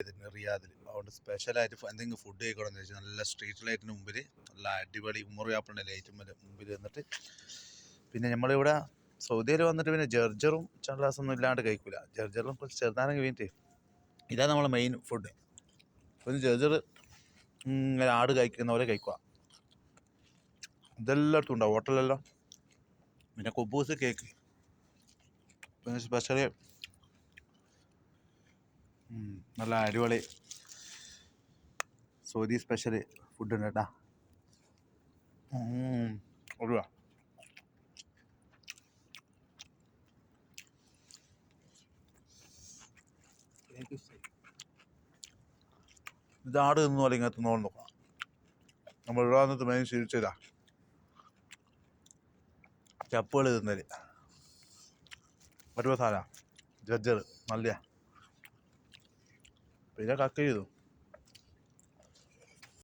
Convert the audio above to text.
റിയാദിൽ അതുകൊണ്ട് സ്പെഷ്യലായിട്ട് എന്തെങ്കിലും ഫുഡ് കഴിക്കണം എന്ന് വെച്ചാൽ നല്ല സ്ട്രീറ്റ് ലൈറ്റിന് മുമ്പിൽ നല്ല അടിപൊളി ഉമ്മറിയാപ്പിളിന്റെ ലൈറ്റ് മുമ്പിൽ നിന്നിട്ട് പിന്നെ നമ്മളിവിടെ സൗദിയിൽ വന്നിട്ട് പിന്നെ ജർജറും ഒന്നും ഇല്ലാണ്ട് കഴിക്കില്ല ജർജറും കുറച്ച് ചെറുതാണെങ്കിൽ വേണ്ടിയിട്ട് ഇതാണ് നമ്മളെ മെയിൻ ഫുഡ് പിന്നെ ജർജർ ഇങ്ങനെ ആട് കഴിക്കുന്നവരെ കഴിക്കുക ഇതെല്ലായിടത്തും ഉണ്ടാവും. ഹോട്ടലെല്ലാം പിന്നെ കൊബൂസ് കേക്ക് പിന്നെ സ്പെഷ്യൽ നല്ല അടിപൊളി. സൗദി സ്പെഷ്യൽ ഫുഡ് ഉണ്ട് കേട്ടാ. ഒഴിവാ ഇതാട് എന്ന് പോലെ ഇങ്ങനെ തിന്നോളം നോക്കാം. നമ്മൾ ഇവിടെ മെയിൻ ശീലിച്ചതാ ചപ്പുകൾ തിന്നൽ. പറ്റുമോ സാധന. ജഡ്ജർ നല്ല പിന്നെ കക്ക ചെയ്തു